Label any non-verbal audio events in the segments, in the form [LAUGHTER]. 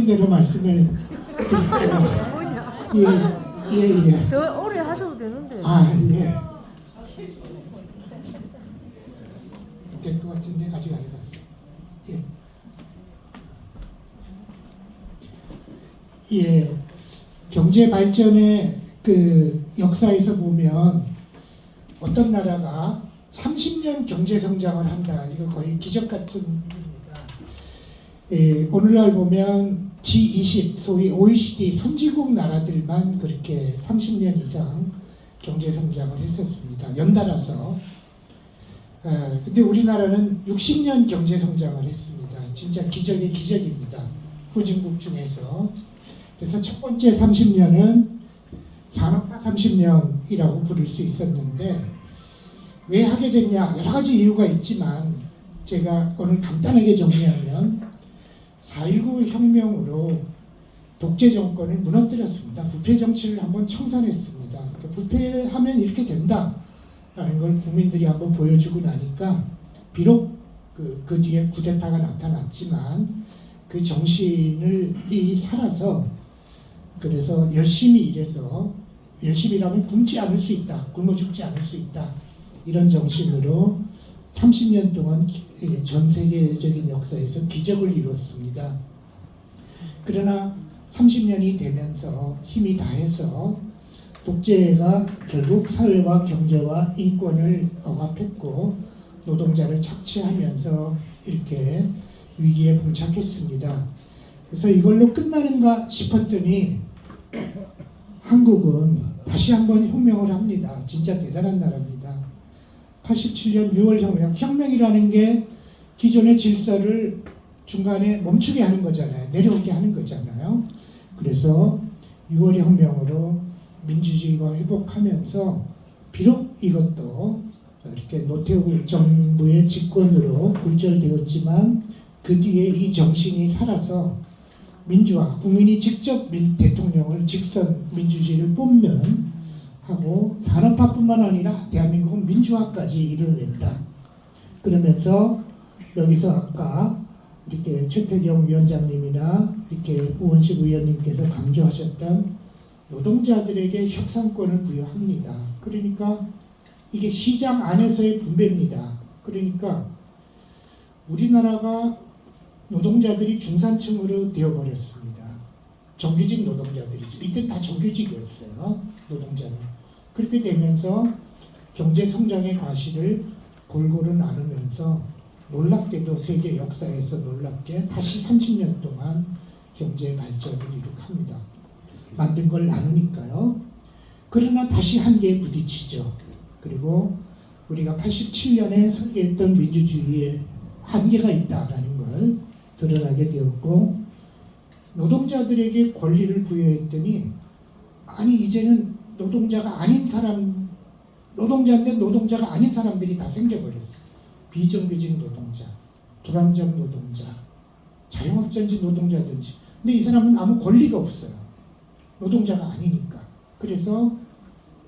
대로 말씀을 드릴게요. 예, 예, 예. 더 오래 하셔도 되는데. 아, 예. 될 것 같은데 아직 안 해봤어요. 예. 예. 경제 발전의 그 역사에서 보면 어떤 나라가 30년 경제 성장을 한다. 이거 거의 기적 같은. 예, 오늘날 보면 G20 소위 OECD 선진국 나라들만 그렇게 30년 이상 경제 성장을 했었습니다. 연달아서. 아, 근데 우리나라는 60년 경제 성장을 했습니다. 진짜 기적의 기적입니다. 후진국 중에서. 그래서 첫 번째 30년은 산업화 30년이라고 부를 수 있었는데 왜 하게 됐냐 여러 가지 이유가 있지만 제가 오늘 간단하게 정리하면 4.19 혁명으로 독재 정권을 무너뜨렸습니다. 부패 정치를 한번 청산했습니다. 그러니까 부패하면 이렇게 된다라는 걸 국민들이 한번 보여주고 나니까 비록 그, 그 뒤에 쿠데타가 나타났지만 그 정신을 이 살아서 그래서 열심히 일해서 열심히 일하면 굶지 않을 수 있다. 굶어 죽지 않을 수 있다. 이런 정신으로 30년 동안 기- 예, 전 세계적인 역사에서 기적을 이뤘습니다. 그러나 30년이 되면서 힘이 다해서 독재가 결국 사회와 경제와 인권을 억압했고 노동자를 착취하면서 이렇게 위기에 봉착했습니다. 그래서 이걸로 끝나는가 싶었더니 한국은 다시 한번 혁명을 합니다. 진짜 대단한 나라입니다. 87년 6월 혁명. 혁명이라는 게 기존의 질서를 중간에 멈추게 하는 거잖아요. 내려오게 하는 거잖아요. 그래서 6월 혁명으로 민주주의가 회복하면서 비록 이것도 이렇게 노태우 정부의 집권으로 굴절되었지만 그 뒤에 이 정신이 살아서 민주화, 국민이 직접 민, 대통령을 직선 민주주의를 뽑는 하고 산업화뿐만 아니라 대한민국은 민주화까지 이뤄냈다. 그러면서 여기서 아까 이렇게 최태경 위원장님이나 이렇게 우원식 의원님께서 강조하셨던 노동자들에게 협상권을 부여합니다. 그러니까 이게 시장 안에서의 분배입니다. 그러니까 우리나라가 노동자들이 중산층으로 되어버렸습니다. 정규직 노동자들이죠. 이때 다 정규직이었어요. 노동자는. 그렇게 되면서 경제 성장의 과실을 골고루 나누면서 놀랍게도 세계 역사에서 놀랍게 다시 30년 동안 경제 발전을 이룩합니다. 만든 걸 나누니까요. 그러나 다시 한계에 부딪히죠. 그리고 우리가 87년에 설계했던 민주주의에 한계가 있다라는 걸 드러나게 되었고 노동자들에게 권리를 부여했더니 아니 이제는 노동자가 아닌 사람 노동자인데 노동자가 아닌 사람들이 다 생겨버렸어. 비정규직 노동자, 불안정 노동자, 자영업자인지 노동자든지. 근데 이 사람은 아무 권리가 없어요. 노동자가 아니니까. 그래서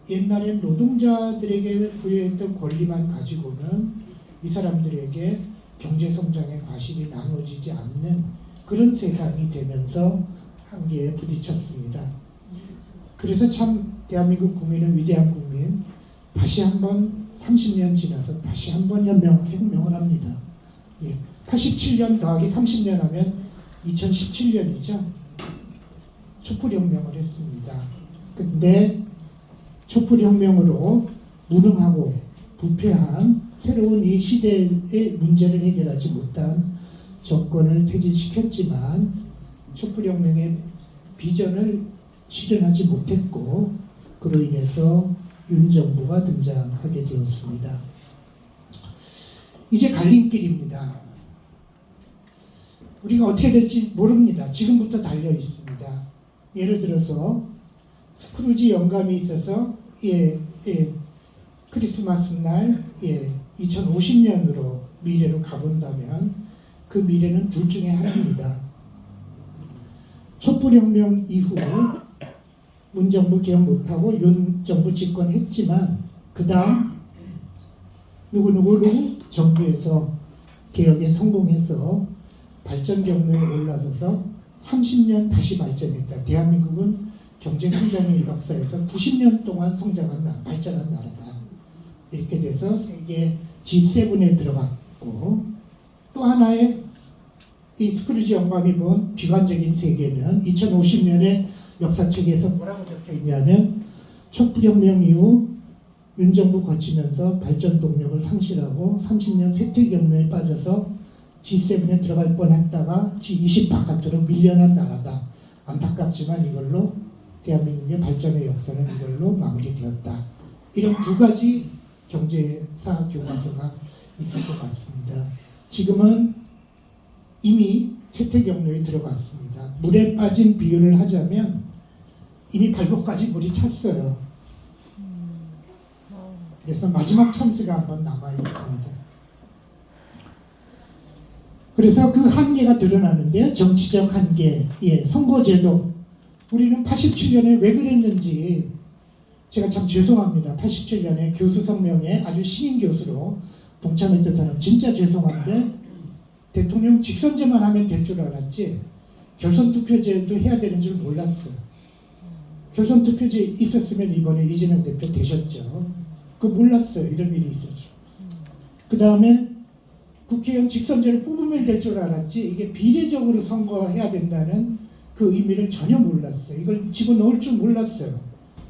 옛날에 노동자들에게 부여했던 권리만 가지고는 이 사람들에게 경제 성장의 과실이 나눠지지 않는 그런 세상이 되면서 한계에 부딪혔습니다. 그래서 참 대한민국 국민은 위대한 국민 다시 한번 30년 지나서 다시 한번 혁명을 합니다. 예, 87년 더하기 30년 하면 2017년이죠. 촛불혁명을 했습니다. 근데 촛불혁명으로 무능하고 부패한 새로운 이 시대의 문제를 해결하지 못한 정권을 퇴진시켰지만 촛불혁명의 비전을 실현하지 못했고 그로 인해서 윤 정부가 등장하게 되었습니다. 이제 갈림길입니다. 우리가 어떻게 될지 모릅니다. 지금부터 달려 있습니다. 예를 들어서 스크루지 영감이 있어서 예, 예, 크리스마스 날 예, 2050년으로 미래로 가본다면 그 미래는 둘 중에 하나입니다. 촛불혁명 이후 문정부 개혁 못하고 윤 정부 집권 했지만 그 다음 누구누구로 정부에서 개혁에 성공해서 발전 경로에 올라서서 30년 다시 발전했다. 대한민국은 경제 성장의 역사에서 90년 동안 성장한 나라, 발전한 나라다. 이렇게 돼서 세계 G7에 들어갔고 또 하나의 이 스크루지 영감이 본 비관적인 세계는 2050년에 역사책에서 뭐라고 적혀 있냐면 촛불혁명 이후 윤정부 거치면서 발전 동력을 상실하고 30년 쇠퇴 경로에 빠져서 G7에 들어갈 뻔했다가 G20 바깥으로 밀려난 나라다. 안타깝지만 이걸로 대한민국의 발전의 역사는 이걸로 마무리되었다. 이런 두 가지 경제사 교과서가 있을 것 같습니다. 지금은 이미 쇠퇴 경로에 들어갔습니다. 물에 빠진 비유를 하자면 이미 발목까지 물이 찼어요. 그래서 마지막 찬스가 한 번 남아 있습니다. 그래서 그 한계가 드러나는데요. 정치적 한계, 예, 선거제도. 우리는 87년에 왜 그랬는지 제가 참 죄송합니다. 87년에 교수 성명에 아주 신인 교수로 동참했던 사람 진짜 죄송한데 대통령 직선제만 하면 될 줄 알았지 결선 투표제도 해야 되는 줄 몰랐어요. 결선 투표제 있었으면 이번에 이재명 대표 되셨죠. 그 몰랐어요. 이런 일이 있었죠. 그 다음에 국회의원 직선제를 뽑으면 될 줄 알았지 이게 비례적으로 선거해야 된다는 그 의미를 전혀 몰랐어요. 이걸 집어넣을 줄 몰랐어요.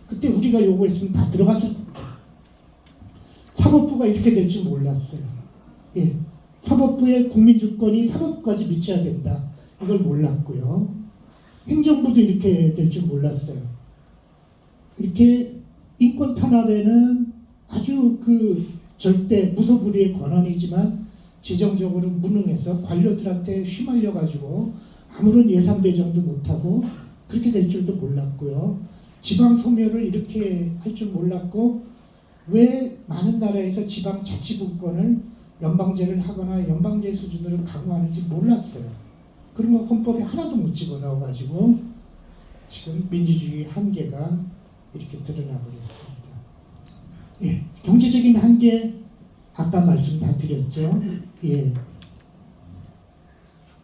그때 우리가 요구했으면 다 들어갔을 사법부가 이렇게 될 줄 몰랐어요. 예. 사법부의 국민 주권이 사법부까지 미쳐야 된다. 이걸 몰랐고요. 행정부도 이렇게 될 줄 몰랐어요. 이렇게 인권 탄압에는 아주 그 절대 무소불위의 권한이지만 재정적으로 무능해서 관료들한테 휘말려 가지고 아무런 예산 배정도 못하고 그렇게 될 줄도 몰랐고요. 지방 소멸을 이렇게 할 줄 몰랐고 왜 많은 나라에서 지방 자치분권을 연방제를 하거나 연방제 수준으로 강화하는지 몰랐어요. 그런 거 헌법에 하나도 못 집어넣어 가지고 지금 민주주의 한계가 이렇게 드러나 버렸습니다. 예, 경제적인 한계 아까 말씀 다 드렸죠. 예.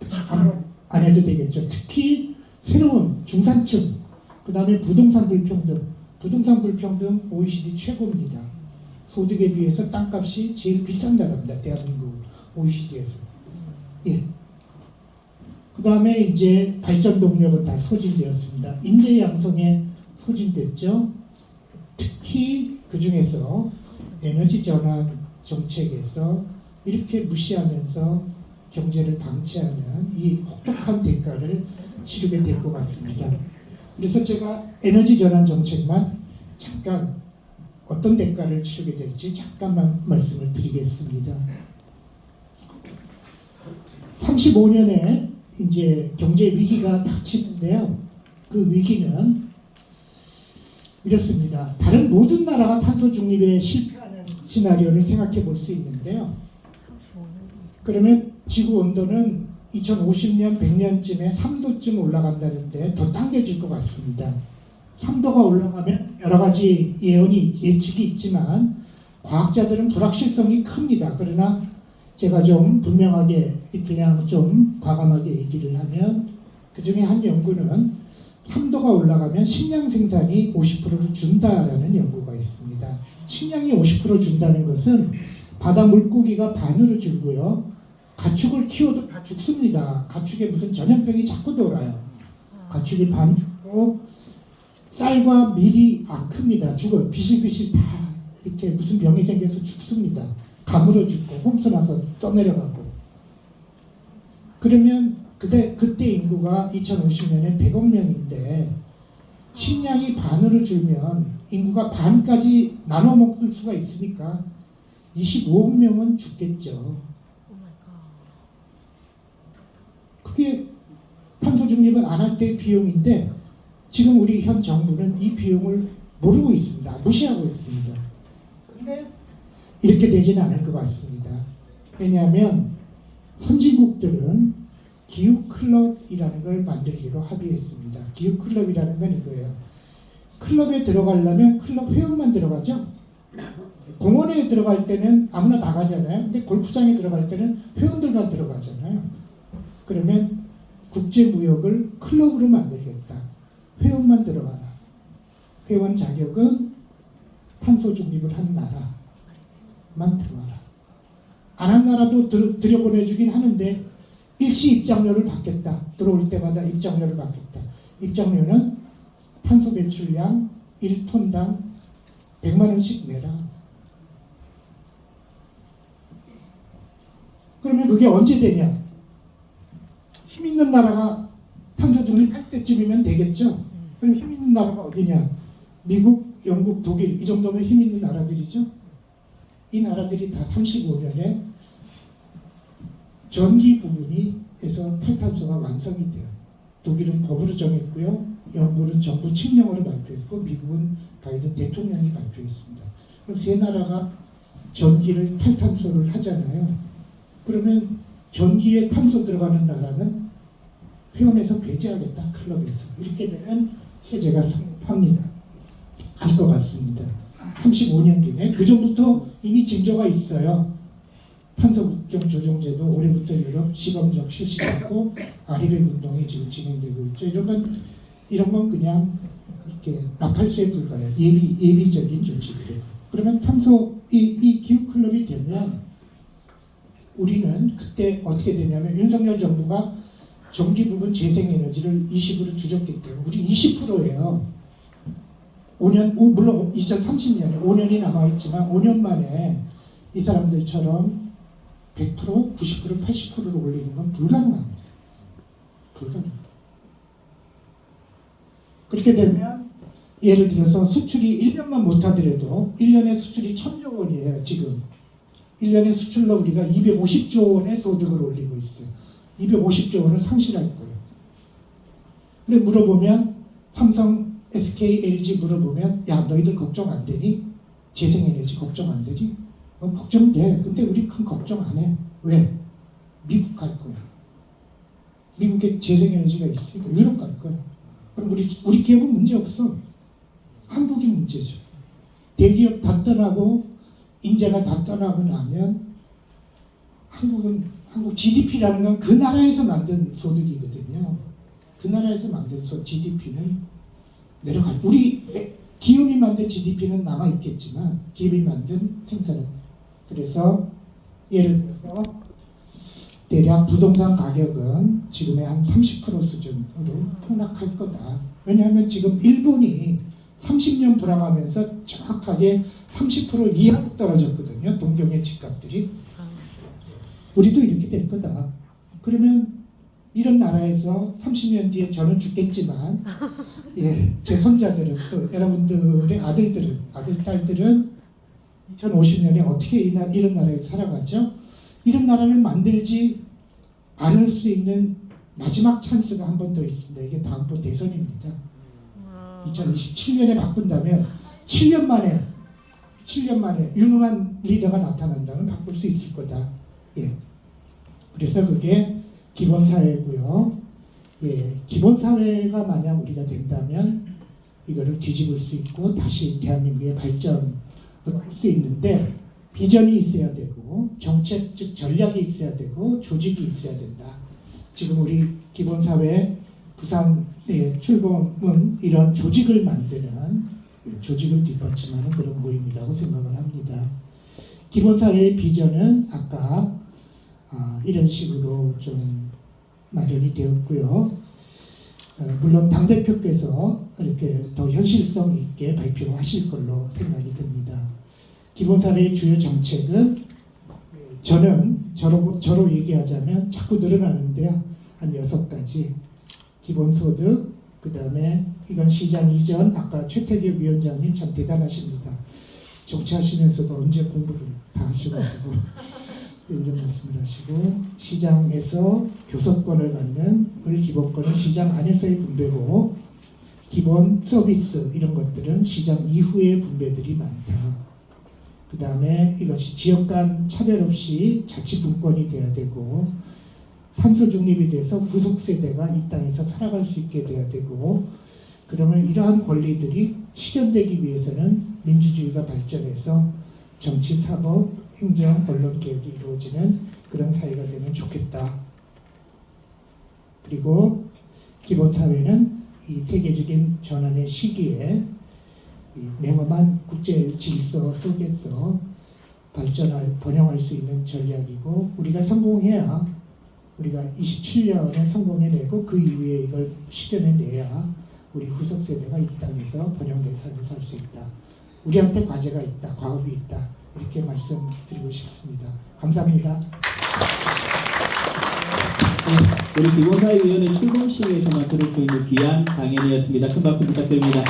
바로 안 해도 되겠죠. 특히 새로운 중산층, 그 다음에 부동산 불평등, 부동산 불평등 OECD 최고입니다. 소득에 비해서 땅값이 제일 비싼 나라입니다. 대한민국 OECD에서. 예. 그 다음에 이제 발전 동력은 다 소진되었습니다. 인재 양성에 소진됐죠. 특히 그 중에서 에너지 전환 정책에서 이렇게 무시하면서 경제를 방치하는 이 혹독한 대가를 치르게 될 것 같습니다. 그래서 제가 에너지 전환 정책만 잠깐 어떤 대가를 치르게 될지 잠깐만 말씀을 드리겠습니다. 35년에 이제 경제 위기가 닥치는데요. 그 위기는 이렇습니다. 다른 모든 나라가 탄소 중립에 실패하는 시나리오를 생각해 볼 수 있는데요. 그러면 지구 온도는 2050년, 100년쯤에 3도쯤 올라간다는데 더 당겨질 것 같습니다. 3도가 올라가면 여러 가지 예언이 예측이 있지만 과학자들은 불확실성이 큽니다. 그러나 제가 좀 분명하게 그냥 좀 과감하게 얘기를 하면 그 중에 한 연구는 3도가 올라가면 식량 생산이 50%를 준다라는 연구가 있습니다. 식량이 50% 준다는 것은 바다 물고기가 반으로 줄고요. 가축을 키워도 다 죽습니다. 가축에 무슨 전염병이 자꾸 돌아요. 가축이 반 죽고 쌀과 밀이 안 큽니다. 죽어요. 비실비실 다 이렇게 무슨 병이 생겨서 죽습니다. 가물어 죽고 홈수 나서 떠내려가고. 그러면 그때 그때 인구가 2050년에 100억 명인데 식량이 반으로 줄면 인구가 반까지 나눠 먹을 수가 있으니까 25억 명은 죽겠죠. 그게 탄소 중립을 안 할 때 비용인데 지금 우리 현 정부는 이 비용을 모르고 있습니다. 무시하고 있습니다. 근데 이렇게 되지는 않을 것 같습니다. 왜냐하면 선진국들은 기후 클럽이라는 걸 만들기로 합의했습니다. 기후 클럽이라는 건 이거예요. 클럽에 들어가려면 클럽 회원만 들어가죠. 공원에 들어갈 때는 아무나 나가잖아요. 근데 골프장에 들어갈 때는 회원들만 들어가잖아요. 그러면 국제무역을 클럽으로 만들겠다. 회원만 들어가라. 회원 자격은 탄소 중립을 한 나라만 들어가라. 안 한 나라도 들, 들여보내주긴 하는데 일시 입장료를 받겠다. 들어올 때마다 입장료를 받겠다. 입장료는 탄소 배출량 1톤당 100만 원씩 내라. 그러면 그게 언제 되냐? 힘 있는 나라가 탄소 중립할 때쯤이면 되겠죠. 그럼 힘 있는 나라가 어디냐? 미국, 영국, 독일 이 정도면 힘 있는 나라들이죠. 이 나라들이 다 35년에 전기 부분이 에서 탈탄소가 완성이 돼요. 독일은 법으로 정했고요. 영국은 정부 칙령으로 발표했고 미국은 바이든 대통령이 발표했습니다. 그럼 세 나라가 전기를 탈탄소를 하잖아요. 그러면 전기에 탄소 들어가는 나라는 회원에서 배제하겠다 클럽에서 이렇게 되면 해제가 성립합니다. 할 것 같습니다. 35년 뒤에 그 전부터 이미 징조가 있어요. 탄소 국경 조정제도 올해부터 유럽 시범적 실시됐고 아리백 운동이 지금 진행되고 있죠. 이런 건 이런 건 그냥 이렇게 나팔수에 불과해요. 예비 예비적인 조치들. 그러면 탄소 이, 이 기후 클럽이 되면 우리는 그때 어떻게 되냐면 윤석열 정부가 전기 부분 재생에너지를 20으로 줄였기 때문에 우리 20%예요. 5년 오, 물론 2030년에 5년이 남아 있지만 5년 만에 이 사람들처럼 100%, 90%, 80%를 올리는 건 불가능합니다. 불가능. 그렇게 되면 예를 들어서 수출이 1년만 못하더라도 1년에 수출이 1000조 원이에요. 지금 1년에 수출로 우리가 250조 원의 소득을 올리고 있어요. 250조 원을 상실할 거예요. 근데 물어보면 삼성, SK, LG 물어보면 야 너희들 걱정 안 되니? 재생에너지 걱정 안 되니? 어, 걱정돼. 근데 우리 큰 걱정 안 해. 왜? 미국 갈 거야. 미국에 재생에너지가 있으니까 유럽 갈 거야. 그럼 우리 우리 기업은 문제 없어. 한국이 문제죠. 대기업 다 떠나고 인재가 다 떠나고 나면 한국은 한국 GDP라는 건 그 나라에서 만든 소득이거든요. 그 나라에서 만든 소 GDP는 내려갈. 우리 에- 기업이 만든 GDP는 남아 있겠지만 기업이 만든 생산은 그래서 예를 들어서 대략 부동산 가격은 지금의 한 30% 수준으로 폭락할 거다. 왜냐하면 지금 일본이 30년 불황하면서 정확하게 30% 이하로 떨어졌거든요. 동경의 집값들이. 우리도 이렇게 될 거다. 그러면 이런 나라에서 30년 뒤에 저는 죽겠지만, 예, 제 손자들은 또 여러분들의 아들들은 아들 딸들은 2050년에 어떻게 이 나, 이런 나라에서 살아가죠? 이런 나라를 만들지 않을 수 있는 마지막 찬스가 한 번 더 있습니다. 이게 다음번 대선입니다. 2027년에 바꾼다면 7년 만에 7년 만에 유능한 리더가 나타난다면 바꿀 수 있을 거다. 예. 그래서 그게 기본 사회고요. 예, 기본 사회가 만약 우리가 된다면 이거를 뒤집을 수 있고 다시 대한민국의 발전을 할 수 있는데 비전이 있어야 되고 정책 즉 전략이 있어야 되고 조직이 있어야 된다. 지금 우리 기본 사회 부산의 출범은 이런 조직을 만드는 예, 조직을 뒷받침하는 그런 모임이라고 생각을 합니다. 기본 사회의 비전은 아까 아, 이런 식으로 좀 마련이 되었고요. 어, 물론 당 대표께서 이렇게 더 현실성 있게 발표하실 걸로 생각이 듭니다. 기본 사회의 주요 정책은 저는 저로 저로 얘기하자면 자꾸 늘어나는데요. 한 여섯 가지 기본소득, 그 다음에 이건 시장 이전, 아까 최태규 위원장님 참 대단하십니다. 정치하시면서도 언제 공부를 다 하셔가지고 또 [LAUGHS] 이런 말씀을 하시고 시장에서 교섭권을 갖는 우리 기본권은 시장 안에서의 분배고 기본 서비스 이런 것들은 시장 이후의 분배들이 많다. 그 다음에 이것이 지역 간 차별 없이 자치 분권이 돼야 되고 탄소 중립이 돼서 후속 세대가 이 땅에서 살아갈 수 있게 돼야 되고 그러면 이러한 권리들이 실현되기 위해서는 민주주의가 발전해서 정치, 사법, 행정, 언론 개혁이 이루어지는 그런 사회가 되면 좋겠다. 그리고 기본 사회는 이 세계적인 전환의 시기에 이 냉엄한 국제 질서 속에서 발전할 번영할 수 있는 전략이고 우리가 성공해야 우리가 27년에 성공해내고 그 이후에 이걸 실현해내야 우리 후속 세대가 이 땅에서 번영된 삶을 살 수 있다. 우리한테 과제가 있다, 과업이 있다 이렇게 말씀드리고 싶습니다. 감사합니다. 네, 우리 기본사회위원회 출범식에 정말 들을 수 있는 귀한 강연이었습니다. 큰 박수 부탁드립니다.